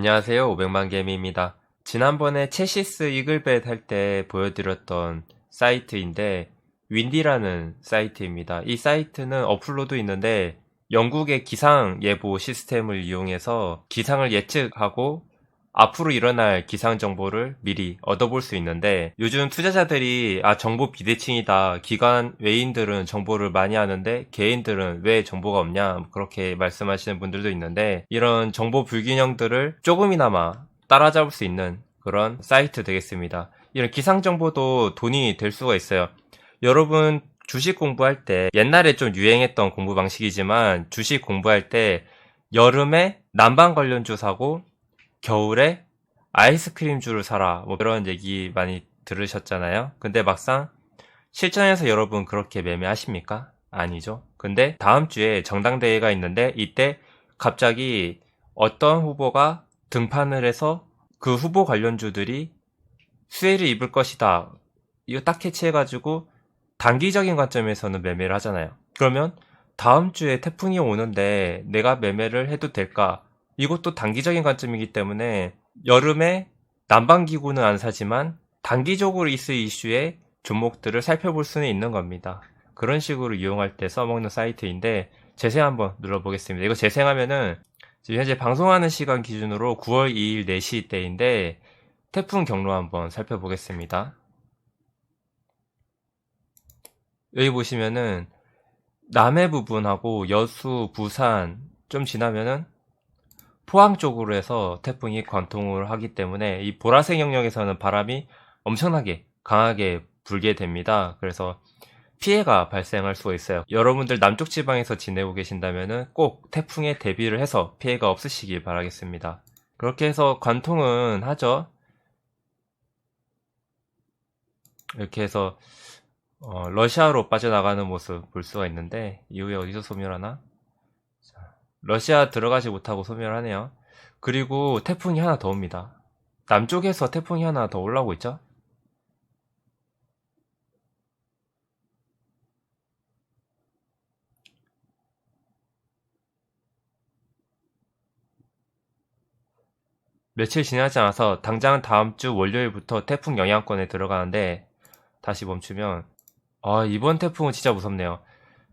안녕하세요. 500만 개미입니다. 지난번에 체시스 이글벳 할 때 보여드렸던 사이트인데 윈디라는 사이트입니다. 이 사이트는 어플로도 있는데 영국의 기상 예보 시스템을 이용해서 기상을 예측하고 앞으로 일어날 기상 정보를 미리 얻어볼 수 있는데 요즘 투자자들이 아 정보 비대칭이다 기관 외인들은 정보를 많이 하는데 개인들은 왜 정보가 없냐 그렇게 말씀하시는 분들도 있는데 이런 정보 불균형들을 조금이나마 따라잡을 수 있는 그런 사이트 되겠습니다. 이런 기상 정보도 돈이 될 수가 있어요. 여러분 주식 공부할 때 옛날에 좀 유행했던 공부 방식이지만 주식 공부할 때 여름에 난방 관련주 사고 겨울에 아이스크림주를 사라 뭐 그런 얘기 많이 들으셨잖아요. 근데 막상 실전에서 여러분 그렇게 매매하십니까? 아니죠. 근데 다음 주에 정당대회가 있는데 이때 갑자기 어떤 후보가 등판을 해서 그 후보 관련주들이 수혜를 입을 것이다. 이거 딱 캐치해가지고 단기적인 관점에서는 매매를 하잖아요. 그러면 다음 주에 태풍이 오는데 내가 매매를 해도 될까? 이것도 단기적인 관점이기 때문에 여름에 난방기구는 안 사지만 단기적으로 있을 이슈의 종목들을 살펴볼 수는 있는 겁니다. 그런 식으로 이용할 때 써먹는 사이트인데 재생 한번 눌러보겠습니다. 이거 재생하면은 지금 현재 방송하는 시간 기준으로 9월 2일 4시 때인데 태풍 경로 한번 살펴보겠습니다. 여기 보시면은 남해 부분하고 여수, 부산 좀 지나면은 포항 쪽으로 해서 태풍이 관통을 하기 때문에 이 보라색 영역에서는 바람이 엄청나게 강하게 불게 됩니다. 그래서 피해가 발생할 수가 있어요. 여러분들 남쪽 지방에서 지내고 계신다면 꼭 태풍에 대비를 해서 피해가 없으시길 바라겠습니다. 그렇게 해서 관통은 하죠. 이렇게 해서 어, 러시아로 빠져나가는 모습 볼 수가 있는데 이후에 어디서 소멸하나? 러시아 들어가지 못하고 소멸 하네요. 그리고 태풍이 하나 더 옵니다. 남쪽에서 태풍이 하나 더 올라오고 있죠? 며칠 지나지 않아서 당장 다음 주 월요일부터 태풍 영향권에 들어가는데 다시 멈추면 아 이번 태풍은 진짜 무섭네요.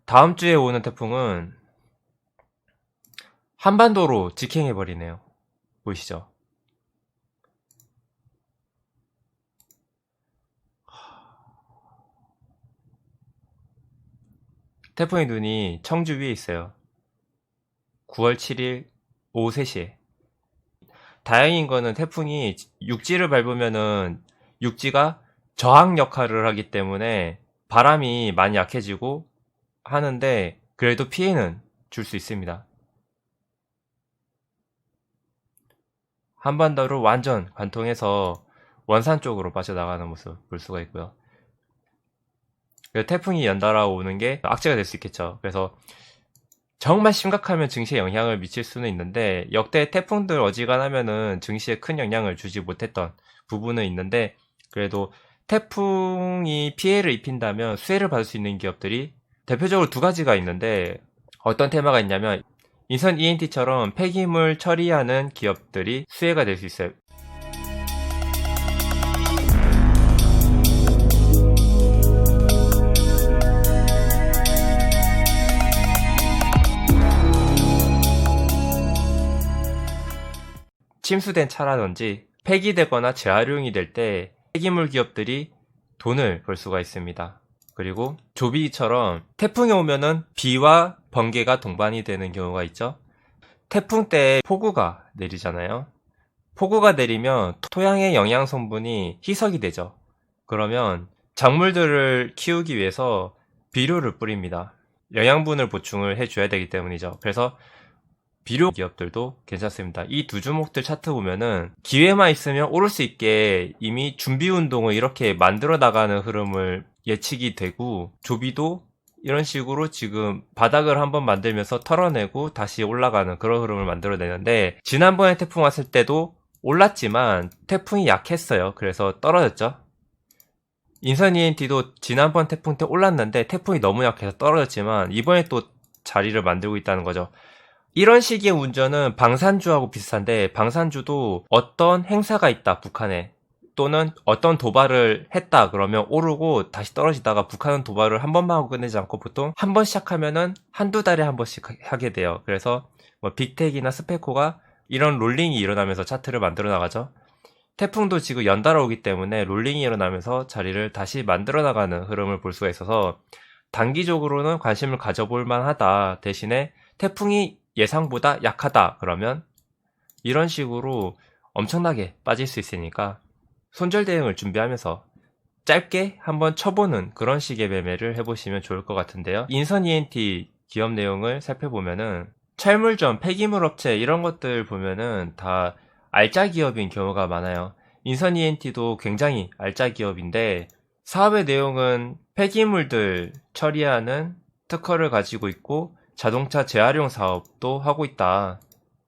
다음 주에 오는 태풍은 한반도로 직행해 버리네요. 보이시죠? 태풍의 눈이 청주 위에 있어요. 9월 7일 오후 3시에. 다행인 거는 태풍이 육지를 밟으면은 육지가 저항 역할을 하기 때문에 바람이 많이 약해지고 하는데 그래도 피해는 줄 수 있습니다. 한반도를 완전 관통해서 원산 쪽으로 빠져나가는 모습 볼 수가 있고요. 그 태풍이 연달아 오는 게 악재가 될 수 있겠죠. 그래서 정말 심각하면 증시에 영향을 미칠 수는 있는데 역대 태풍들 어지간하면은 증시에 큰 영향을 주지 못했던 부분은 있는데 그래도 태풍이 피해를 입힌다면 수혜를 받을 수 있는 기업들이 대표적으로 두 가지가 있는데 어떤 테마가 있냐면 인선 ENT처럼 폐기물 처리하는 기업들이 수혜가 될 수 있어요. 침수된 차라든지 폐기되거나 재활용이 될 때 폐기물 기업들이 돈을 벌 수가 있습니다. 그리고 조비처럼 태풍이 오면은 비와 번개가 동반이 되는 경우가 있죠. 태풍 때 폭우가 내리잖아요. 폭우가 내리면 토양의 영양 성분이 희석이 되죠. 그러면 작물들을 키우기 위해서 비료를 뿌립니다. 영양분을 보충을 해줘야 되기 때문이죠. 그래서 비료 기업들도 괜찮습니다. 이 두 주목들 차트 보면은 기회만 있으면 오를 수 있게 이미 준비 운동을 이렇게 만들어 나가는 흐름을 예측이 되고 조비도 이런 식으로 지금 바닥을 한번 만들면서 털어내고 다시 올라가는 그런 흐름을 만들어내는데 지난번에 태풍 왔을 때도 올랐지만 태풍이 약했어요. 그래서 떨어졌죠. 인선 ENT도 지난번 태풍 때 올랐는데 태풍이 너무 약해서 떨어졌지만 이번에 또 자리를 만들고 있다는 거죠. 이런 식의 운전은 방산주하고 비슷한데 방산주도 어떤 행사가 있다 북한에 또는 어떤 도발을 했다 그러면 오르고 다시 떨어지다가 북한은 도발을 한 번만 하고 끝내지 않고 보통 한 번 시작하면은 한두 달에 한 번씩 하게 돼요. 그래서 뭐 빅텍이나 스페코가 이런 롤링이 일어나면서 차트를 만들어 나가죠. 태풍도 지금 연달아 오기 때문에 롤링이 일어나면서 자리를 다시 만들어 나가는 흐름을 볼 수가 있어서 단기적으로는 관심을 가져볼 만하다. 대신에 태풍이 예상보다 약하다. 그러면 이런 식으로 엄청나게 빠질 수 있으니까 손절 대응을 준비하면서 짧게 한번 쳐보는 그런 식의 매매를 해보시면 좋을 것 같은데요. 인선 ENT 기업 내용을 살펴보면은 철물점, 폐기물 업체 이런 것들 보면은 다 알짜 기업인 경우가 많아요. 인선 ENT도 굉장히 알짜 기업인데 사업의 내용은 폐기물들 처리하는 특허를 가지고 있고 자동차 재활용 사업도 하고 있다.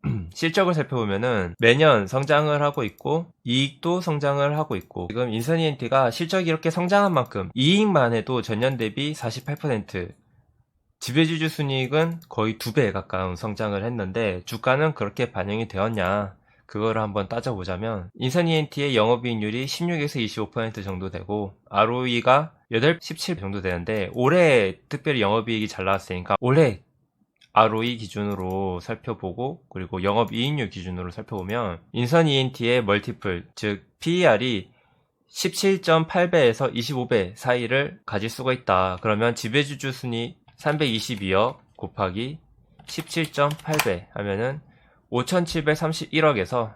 실적을 살펴보면은 매년 성장을 하고 있고 이익도 성장을 하고 있고 지금 ENT가 실적이 이렇게 성장한 만큼 이익만 해도 전년 대비 48% 지배주주 순이익은 거의 두 배 가까운 성장을 했는데 주가는 그렇게 반영이 되었냐 그거를 한번 따져보자면 인선 ENT의 영업이익률이 16에서 25% 정도 되고 ROE가 8, 17 정도 되는데 올해 특별히 영업이익이 잘 나왔으니까 올해 ROE 기준으로 살펴보고 그리고 영업 이익률 기준으로 살펴보면 인선 ENT의 멀티플 즉 PER이 17.8배에서 25배 사이를 가질 수가 있다. 그러면 지배주주 순위 322억 곱하기 17.8배 하면은 5,731억에서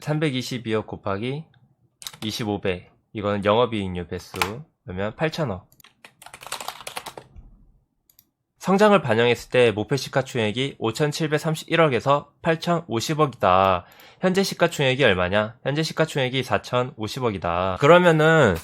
322억 곱하기 25배 이거는 영업이익률 배수 그러면 8천억 성장을 반영했을 때 목표 시가총액이 5,731억에서 8,050억이다. 현재 시가총액이 얼마냐? 현재 시가총액이 4,050억이다. 그러면은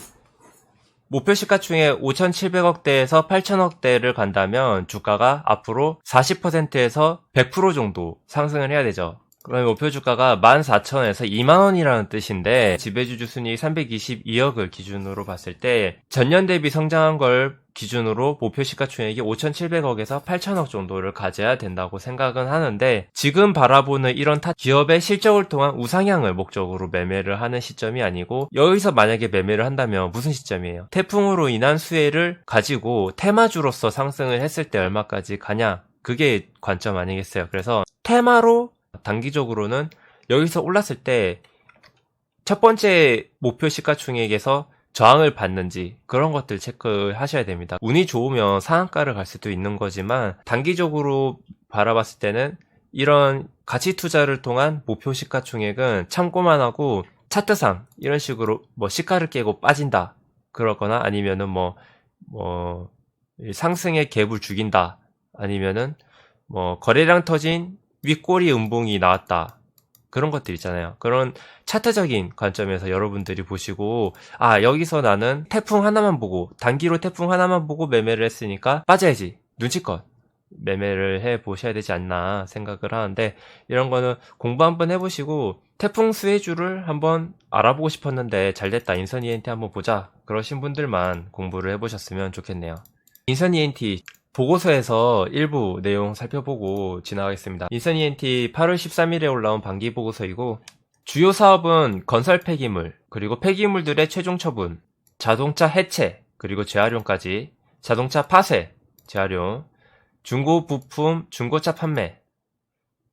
목표 시가총액 5,700억대에서 8,000억대를 간다면 주가가 앞으로 40%에서 100% 정도 상승을 해야 되죠. 그러면 목표 주가가 14,000원에서 2만원이라는 뜻인데 지배주주 순이익 322억을 기준으로 봤을 때 전년 대비 성장한 걸 기준으로 목표 시가총액이 5,700억에서 8,000억 정도를 가져야 된다고 생각은 하는데 지금 바라보는 이런 타 기업의 실적을 통한 우상향을 목적으로 매매를 하는 시점이 아니고 여기서 만약에 매매를 한다면 무슨 시점이에요? 태풍으로 인한 수혜를 가지고 테마주로서 상승을 했을 때 얼마까지 가냐? 그게 관점 아니겠어요? 그래서 테마로 단기적으로는 여기서 올랐을 때 첫 번째 목표 시가총액에서 저항을 받는지 그런 것들 체크하셔야 됩니다. 운이 좋으면 상한가를 갈 수도 있는 거지만 단기적으로 바라봤을 때는 이런 가치 투자를 통한 목표 시가총액은 참고만 하고 차트상 이런 식으로 뭐 시가를 깨고 빠진다 그러거나 아니면은 뭐, 뭐 상승의 갭을 죽인다 아니면은 뭐 거래량 터진 윗꼬리 음봉이 나왔다. 그런 것들 있잖아요. 그런 차트적인 관점에서 여러분들이 보시고, 아, 여기서 나는 태풍 하나만 보고, 단기로 태풍 하나만 보고 매매를 했으니까 빠져야지. 눈치껏 매매를 해 보셔야 되지 않나 생각을 하는데, 이런 거는 공부 한번 해보시고, 태풍 수혜주를 한번 알아보고 싶었는데, 잘 됐다. 인선 ENT 한번 보자. 그러신 분들만 공부를 해보셨으면 좋겠네요. 인선 ENT 보고서에서 일부 내용 살펴보고 지나가겠습니다. 인선 ENT 8월 13일에 올라온 반기 보고서이고 주요 사업은 건설 폐기물, 그리고 폐기물들의 최종 처분, 자동차 해체, 그리고 재활용까지, 자동차 파쇄, 재활용, 중고 부품, 중고차 판매,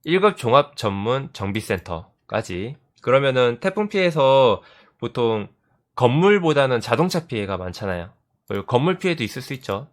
1급 종합 전문 정비센터까지. 그러면은 태풍 피해서 보통 건물보다는 자동차 피해가 많잖아요. 건물 피해도 있을 수 있죠.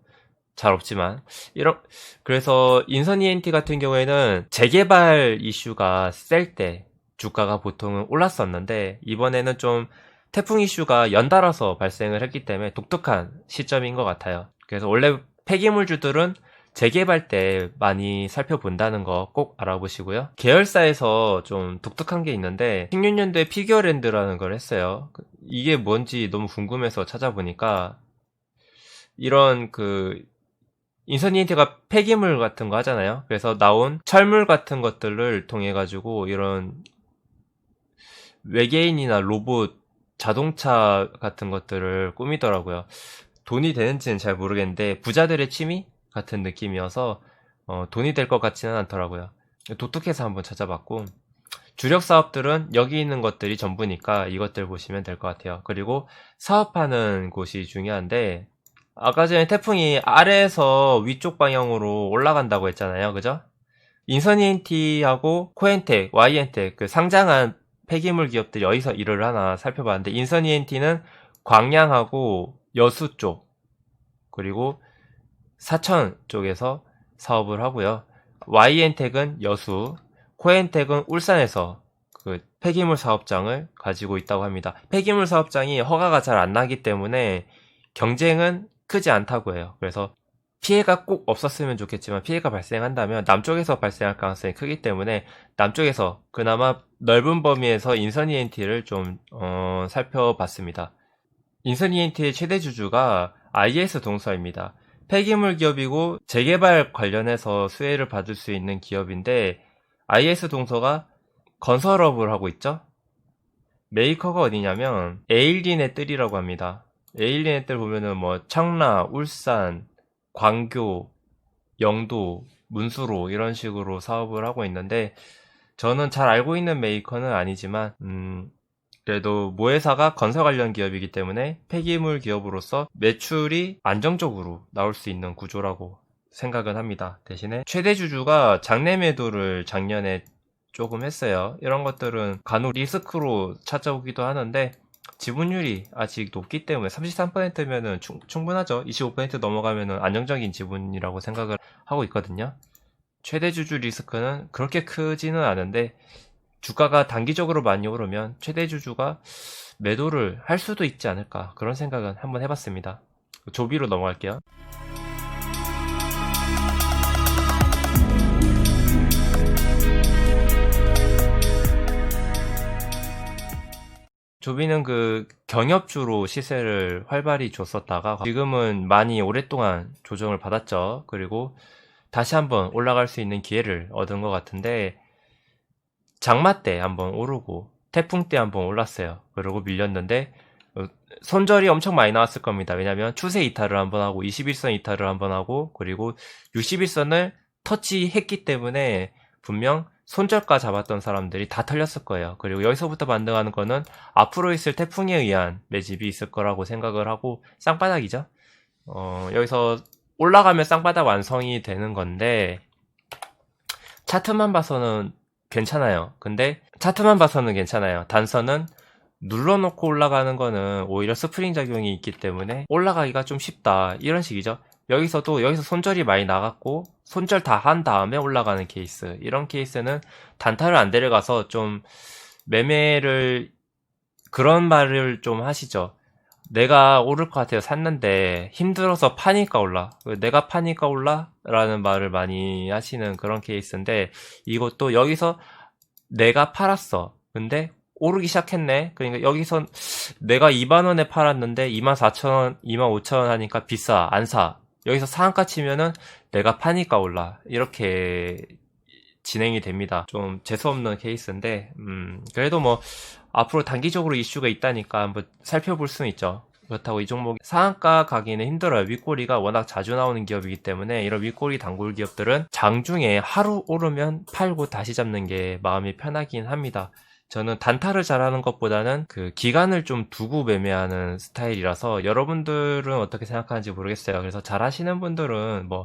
잘 없지만 이런 그래서 인선 ENT 같은 경우에는 재개발 이슈가 셀 때 주가가 보통은 올랐었는데 이번에는 좀 태풍 이슈가 연달아서 발생을 했기 때문에 독특한 시점인 것 같아요. 그래서 원래 폐기물주들은 재개발 때 많이 살펴본다는 거 꼭 알아보시고요. 계열사에서 좀 독특한 게 있는데 16년도에 피규어랜드라는 걸 했어요. 이게 뭔지 너무 궁금해서 찾아보니까 이런 그 인선니엔트가 폐기물 같은 거 하잖아요. 그래서 나온 철물 같은 것들을 통해 가지고 이런 외계인이나 로봇, 자동차 같은 것들을 꾸미더라고요. 돈이 되는지는 잘 모르겠는데 부자들의 취미 같은 느낌이어서 어, 돈이 될 것 같지는 않더라고요. 독특해서 한번 찾아봤고 주력 사업들은 여기 있는 것들이 전부니까 이것들 보시면 될 것 같아요. 그리고 사업하는 곳이 중요한데 아까 전에 태풍이 아래에서 위쪽 방향으로 올라간다고 했잖아요. 그죠? 인선이엔티하고 코엔텍, 와이엔텍 그 상장한 폐기물 기업들이 어디서 일을 하나 살펴봤는데 인선이엔티는 광양하고 여수 쪽 그리고 사천 쪽에서 사업을 하고요. Y엔텍은 여수, 코엔텍은 울산에서 그 폐기물 사업장을 가지고 있다고 합니다. 폐기물 사업장이 허가가 잘 안 나기 때문에 경쟁은 크지 않다고 해요. 그래서 피해가 꼭 없었으면 좋겠지만 피해가 발생한다면 남쪽에서 발생할 가능성이 크기 때문에 남쪽에서 그나마 넓은 범위에서 인선 ENT를 좀 어, 살펴봤습니다. 인선 ENT의 최대 주주가 IS 동서입니다. 폐기물 기업이고 재개발 관련해서 수혜를 받을 수 있는 기업인데 IS 동서가 건설업을 하고 있죠. 메이커가 어디냐면 에일린의 뜰이라고 합니다. 에일린의 뜰 보면은 뭐 청라, 울산, 광교, 영도, 문수로 이런 식으로 사업을 하고 있는데 저는 잘 알고 있는 메이커는 아니지만 음, 그래도 모회사가 건설 관련 기업이기 때문에 폐기물 기업으로서 매출이 안정적으로 나올 수 있는 구조라고 생각은 합니다. 대신에 최대 주주가 장내 매도를 작년에 조금 했어요. 이런 것들은 간혹 리스크로 찾아오기도 하는데 지분율이 아직 높기 때문에 33%면은 충분하죠. 25% 넘어가면은 안정적인 지분이라고 생각을 하고 있거든요. 최대 주주 리스크는 그렇게 크지는 않은데 주가가 단기적으로 많이 오르면 최대 주주가 매도를 할 수도 있지 않을까 그런 생각은 한번 해봤습니다. 조비로 넘어갈게요. 조비는 그 경협주로 시세를 활발히 줬었다가 지금은 많이 오랫동안 조정을 받았죠. 그리고 다시 한번 올라갈 수 있는 기회를 얻은 것 같은데 장마 때 한번 오르고 태풍 때 한번 올랐어요. 그리고 밀렸는데 어, 손절이 엄청 많이 나왔을 겁니다. 왜냐하면 추세 이탈을 한번 하고 21선 이탈을 한번 하고 그리고 61선을 터치했기 때문에 분명 손절가 잡았던 사람들이 다 털렸을 거예요. 그리고 여기서부터 반등하는 거는 앞으로 있을 태풍에 의한 매집이 있을 거라고 생각을 하고 쌍바닥이죠. 어, 여기서 올라가면 쌍바닥 완성이 되는 건데 차트만 봐서는 괜찮아요. 근데 차트만 봐서는 괜찮아요. 단서는 눌러놓고 올라가는 거는 오히려 스프링 작용이 있기 때문에 올라가기가 좀 쉽다. 이런 식이죠. 여기서도 여기서 손절이 많이 나갔고 손절 다 한 다음에 올라가는 케이스. 이런 케이스는 단타를 안 데려가서 좀 매매를 그런 말을 좀 하시죠. 내가 오를 것 같아요. 샀는데 힘들어서 파니까 올라. 내가 파니까 올라? 라는 말을 많이 하시는 그런 케이스인데 이것도 여기서 내가 팔았어. 근데 오르기 시작했네. 그러니까 여기서 내가 2만 원에 팔았는데 24,000원, 25,000원 하니까 비싸. 안 사. 여기서 상한가 치면은 내가 파니까 올라. 이렇게 진행이 됩니다. 좀 재수없는 케이스인데, 음, 그래도 뭐, 앞으로 단기적으로 이슈가 있다니까 한번 살펴볼 수는 있죠. 그렇다고 이 종목이 상한가 가기는 힘들어요. 윗꼬리가 워낙 자주 나오는 기업이기 때문에 이런 윗꼬리 단골 기업들은 장중에 하루 오르면 팔고 다시 잡는 게 마음이 편하긴 합니다. 저는 단타를 잘하는 것보다는 그 기간을 좀 두고 매매하는 스타일이라서 여러분들은 어떻게 생각하는지 모르겠어요. 그래서 잘 하시는 분들은 뭐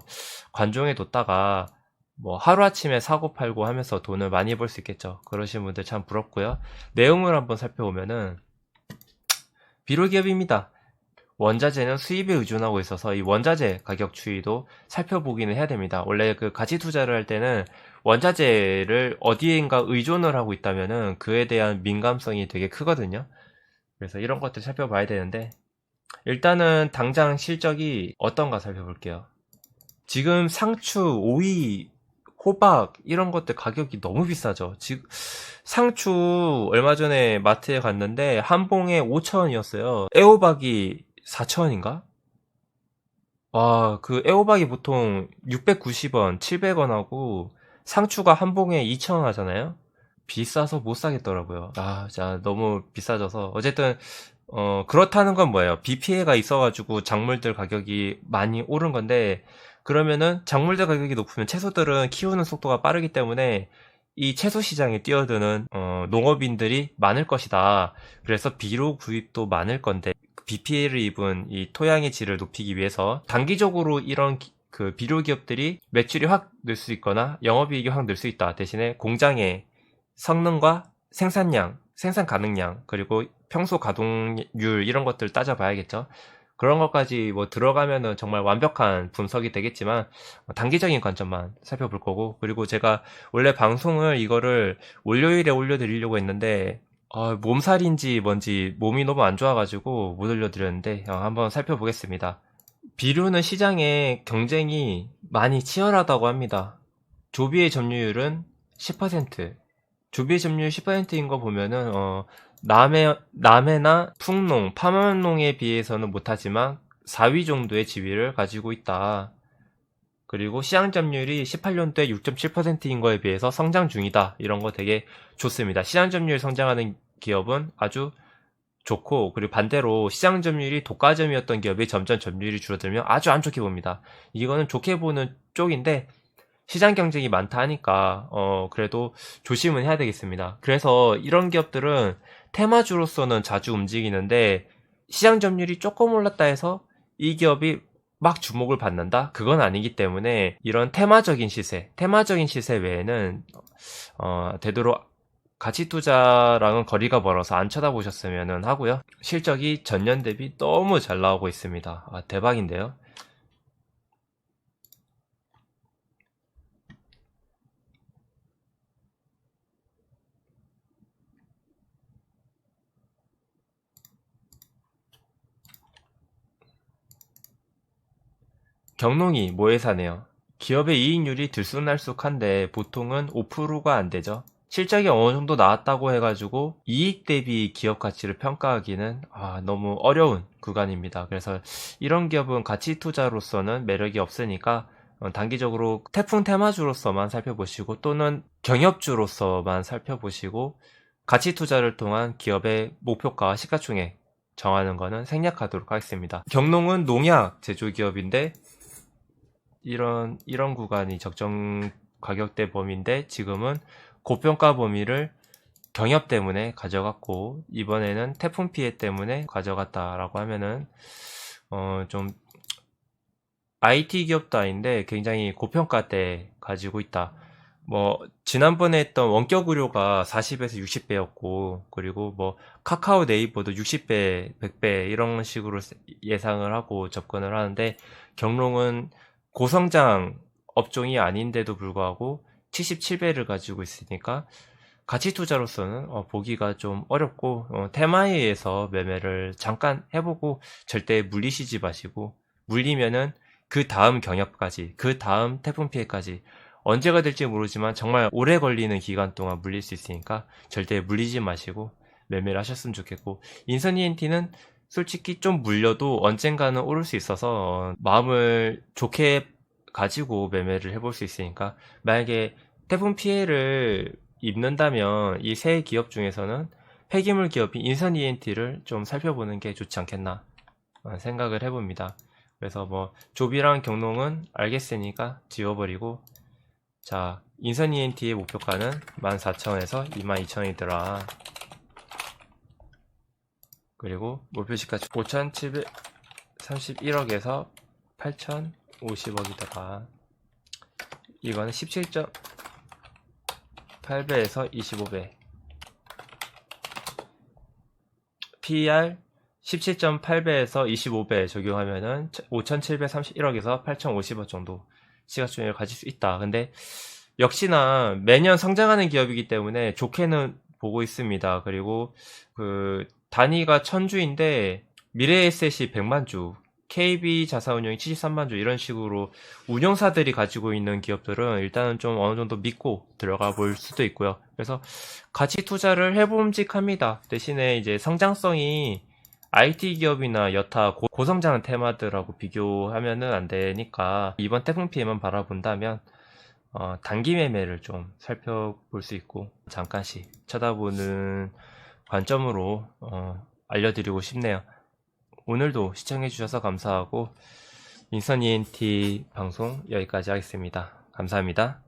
관종에 뒀다가 뭐 하루아침에 사고 팔고 하면서 돈을 많이 벌 수 있겠죠. 그러신 분들 참 부럽고요. 내용을 한번 살펴보면은 비료 기업입니다. 원자재는 수입에 의존하고 있어서 이 원자재 가격 추이도 살펴보기는 해야 됩니다. 원래 그 가치 투자를 할 때는 원자재를 어디엔가 의존을 하고 있다면은 그에 대한 민감성이 되게 크거든요. 그래서 이런 것들 살펴봐야 되는데 일단은 당장 실적이 어떤가 살펴볼게요. 지금 상추, 오이, 호박 이런 것들 가격이 너무 비싸죠. 지금 상추 얼마 전에 마트에 갔는데 한 봉에 5천원이었어요. 애호박이 4천원인가? 와, 그 애호박이 보통 690원, 700원 하고 상추가 한 봉에 2천원 하잖아요? 비싸서 못 사겠더라고요. 아, 진짜 너무 비싸져서. 어쨌든, 어, 그렇다는 건 뭐예요? 비 피해가 있어가지고 작물들 가격이 많이 오른 건데, 그러면은 작물들 가격이 높으면 채소들은 키우는 속도가 빠르기 때문에 이 채소 시장에 뛰어드는 어, 농업인들이 많을 것이다. 그래서 비료 구입도 많을 건데 BPL을 입은 이 토양의 질을 높이기 위해서 단기적으로 이런 기- 그 비료 기업들이 매출이 확 늘 수 있거나 영업이익이 확 늘 수 있다. 대신에 공장의 성능과 생산량, 생산 가능량, 그리고 평소 가동률 이런 것들 따져봐야겠죠. 그런 것까지 뭐 들어가면은 정말 완벽한 분석이 되겠지만 어, 단기적인 관점만 살펴볼 거고 그리고 제가 원래 방송을 이거를 월요일에 올려드리려고 했는데 아, 몸살인지 뭔지 몸이 너무 안 좋아가지고 못 올려드렸는데 어, 한번 살펴보겠습니다. 비료는 시장에 경쟁이 많이 치열하다고 합니다. 조비의 점유율은 10%. 조비의 점유율 10%인 거 보면은 어, 남해 남해나 풍농, 파만농에 비해서는 못하지만 4위 정도의 지위를 가지고 있다. 그리고 시장 점유율이 18년도에 6.7%인 거에 비해서 성장 중이다. 이런 거 되게 좋습니다. 시장 점유율 성장하는 기업은 아주 좋고 그리고 반대로 시장 점유율이 독과점이었던 기업이 점점 점유율이 줄어들면 아주 안 좋게 봅니다. 이거는 좋게 보는 쪽인데 시장 경쟁이 많다 하니까 어 그래도 조심은 해야 되겠습니다. 그래서 이런 기업들은 테마주로서는 자주 움직이는데 시장 점유율이 조금 올랐다 해서 이 기업이 막 주목을 받는다? 그건 아니기 때문에 이런 테마적인 시세, 테마적인 시세 외에는 어, 되도록 가치 투자랑은 거리가 멀어서 안 쳐다보셨으면 하고요. 실적이 전년 대비 너무 잘 나오고 있습니다. 아, 대박인데요. 경농이 모회사네요. 기업의 이익률이 들쑥날쑥한데 보통은 5%가 안 되죠. 실적이 어느 정도 나왔다고 해가지고 이익 대비 기업 가치를 평가하기는 아, 너무 어려운 구간입니다. 그래서 이런 기업은 가치 투자로서는 매력이 없으니까 어, 단기적으로 태풍 테마주로서만 살펴보시고 또는 경협주로서만 살펴보시고 가치 투자를 통한 기업의 목표가와 시가총액 정하는 거는 생략하도록 하겠습니다. 경농은 농약 제조 기업인데 이런 이런 구간이 적정 가격대 범위인데 지금은 고평가 범위를 경협 때문에 가져갔고 이번에는 태풍 피해 때문에 가져갔다라고 하면은 어 좀 IT 기업도 아닌데 굉장히 고평가 때 가지고 있다. 뭐 지난번에 했던 원격 의료가 40에서 60배였고 그리고 뭐 카카오 네이버도 60배, 100배 이런 식으로 예상을 하고 접근을 하는데 경롱은 고성장 업종이 아닌데도 불구하고 77배를 가지고 있으니까 가치 투자로서는 어, 보기가 좀 어렵고 어, 테마에 의해서 매매를 잠깐 해보고 절대 물리시지 마시고 물리면은 그 다음 경협까지 그 다음 태풍 피해까지 언제가 될지 모르지만 정말 오래 걸리는 기간 동안 물릴 수 있으니까 절대 물리지 마시고 매매를 하셨으면 좋겠고 인선 ENT는 솔직히 좀 물려도 언젠가는 오를 수 있어서 어, 마음을 좋게 가지고 매매를 해볼 수 있으니까 만약에 태풍 피해를 입는다면 이 세 기업 중에서는 폐기물 기업인 인선 ENT를 좀 살펴보는 게 좋지 않겠나 어, 생각을 해봅니다. 그래서 뭐 조비랑 경농은 알겠으니까 지워버리고 자 인선 ENT의 목표가는 14,000원에서 22,000원이더라. 그리고 목표시가치 5,731억에서 8,050억이더라. 이거는 17.8배에서 25배. PER 17.8배에서 25배 적용하면은 5,731억에서 8,050억 정도 시가총액을 가질 수 있다. 근데 역시나 매년 성장하는 기업이기 때문에 좋게는 보고 있습니다. 그리고 그 단위가 천주인데 미래에셋이 100만 주, KB 자사운용이 73만 주 이런 식으로 운영사들이 가지고 있는 기업들은 일단은 좀 어느 정도 믿고 들어가 볼 수도 있고요. 그래서 가치 투자를 해봄직합니다. 대신에 이제 성장성이 IT 기업이나 여타 고, 고성장 테마들하고 비교하면은 안 되니까 이번 태풍 피해만 바라본다면 어, 단기 매매를 좀 살펴볼 수 있고 잠깐씩 쳐다보는 관점으로 어, 알려드리고 싶네요. 오늘도 시청해주셔서 감사하고 인선 ENT 방송 여기까지 하겠습니다. 감사합니다.